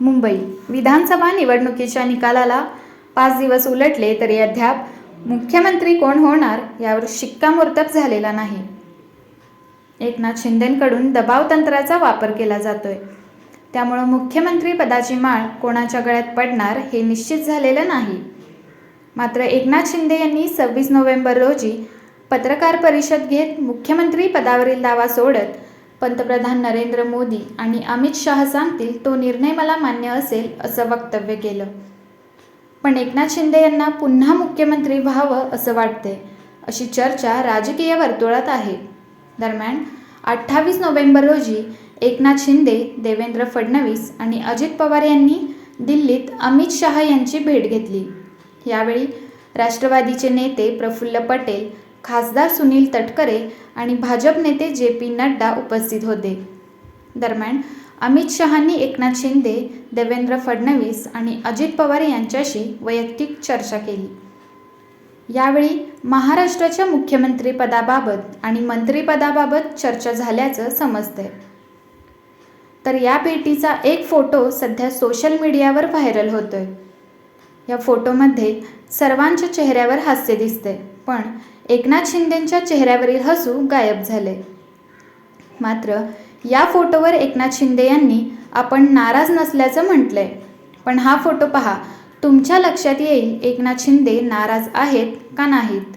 मुंबई. विधानसभा निवडणुकीच्या निकालाला पाच दिवस उलटले तरी अद्याप मुख्यमंत्री कोण होणार यावर शिक्कामोर्तब झालेला नाही. एकनाथ शिंदेकडून दबाव तंत्राचा वापर केला जातोय. त्यामुळं मुख्यमंत्री पदाची माळ कोणाच्या गळ्यात पडणार हे निश्चित झालेलं नाही. मात्र एकनाथ शिंदे यांनी सव्वीस नोव्हेंबर रोजी पत्रकार परिषद घेत मुख्यमंत्री पदावरील दावा सोडत पंतप्रधान नरेंद्र मोदी आणि अमित शाह सांगतील तो निर्णय मला मान्य असेल असं वक्तव्य केलं. पण एकनाथ शिंदे यांना पुन्हा मुख्यमंत्री व्हावं असं वाटते अशी चर्चा राजकीय वर्तुळात आहे. दरम्यान अठ्ठावीस नोव्हेंबर रोजी एकनाथ शिंदे देवेंद्र फडणवीस आणि अजित पवार यांनी दिल्लीत अमित शहा यांची भेट घेतली. यावेळी राष्ट्रवादीचे नेते प्रफुल्ल पटेल खासदार सुनील तटकरे आणि भाजप नेते जे पी नड्डा उपस्थित होते. दरम्यान अमित शहांनी एकनाथ शिंदे देवेंद्र फडणवीस आणि अजित पवार यांच्याशी वैयक्तिक चर्चा केली. यावेळी महाराष्ट्राच्या मुख्यमंत्रीपदाबाबत आणि मंत्रिपदाबाबत चर्चा झाल्याचं समजतंय. तर या भेटीचा एक फोटो सध्या सोशल मीडियावर व्हायरल होतोय. या फोटोमध्ये सर्वांच्या चेहऱ्यावर हास्य दिसते. पण एकनाथ शिंदेंच्या चेहऱ्यावरील हसू गायब झाले. मात्र या फोटोवर एकनाथ शिंदे यांनी आपण नाराज नसल्याचं म्हटलंय. पण हा फोटो पहा तुमच्या लक्षात येईल एकनाथ शिंदे नाराज आहेत का नाहीत?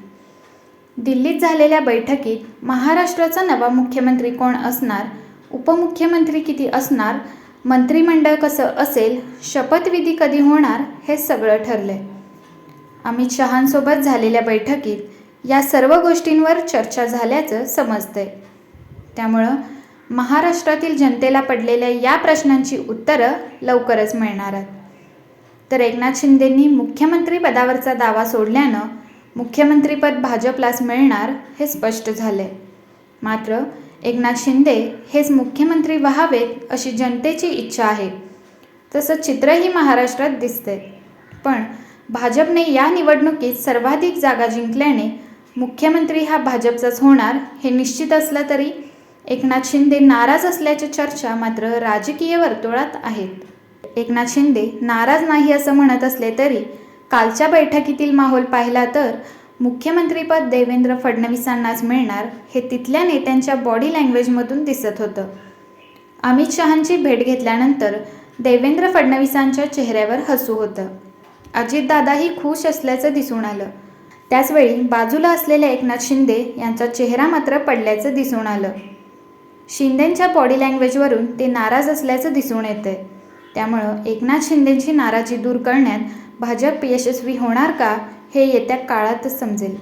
दिल्लीत झालेल्या बैठकीत महाराष्ट्राचा नवा मुख्यमंत्री कोण असणार? उपमुख्यमंत्री किती असणार? मंत्रिमंडळ कसं असेल शपथविधी कधी होणार हे सगळं ठरलंय. अमित शहांसोबत झालेल्या बैठकीत या सर्व गोष्टींवर चर्चा झाल्याचं समजतंय. त्यामुळं महाराष्ट्रातील जनतेला पडलेल्या या प्रश्नांची उत्तरं लवकरच मिळणार आहेत. तर एकनाथ शिंदेंनी मुख्यमंत्री पदावरचा दावा सोडल्यानं मुख्यमंत्रीपद भाजपलाच मिळणार हे स्पष्ट झाले मात्र एकनाथ शिंदे हेच मुख्यमंत्री व्हावेत अशी जनतेची इच्छा आहे. तसं चित्रही महाराष्ट्रात दिसते पण भाजपने या निवडणुकीत सर्वाधिक जागा जिंकल्याने मुख्यमंत्री हा भाजपचाच होणार हे निश्चित असलं तरी एकनाथ शिंदे नाराज असल्याच्या चर्चा मात्र राजकीय वर्तुळात आहेत एकनाथ शिंदे नाराज नाही असं म्हणत असले तरी कालच्या बैठकीतील माहोल पाहिला तर मुख्यमंत्रीपद देवेंद्र फडणवीसांनाच मिळणार हे तिथल्या नेत्यांच्या बॉडी लँग्वेजमधून दिसत होतं. अमित शहांची भेट घेतल्यानंतर देवेंद्र फडणवीसांच्या चेहऱ्यावर हसू होतं. अजितदादाही खुश असल्याचं दिसून आलं. त्याचवेळी बाजूला असलेल्या एकनाथ शिंदे यांचा चेहरा मात्र पडल्याचं दिसून आलं. शिंदेंच्या बॉडी लँग्वेजवरून ते नाराज असल्याचं दिसून येतंय. त्यामुळं एकनाथ शिंदेंची नाराजी दूर करण्यात भाजप यशस्वी होणार का हे येत्या काळातच समजेल.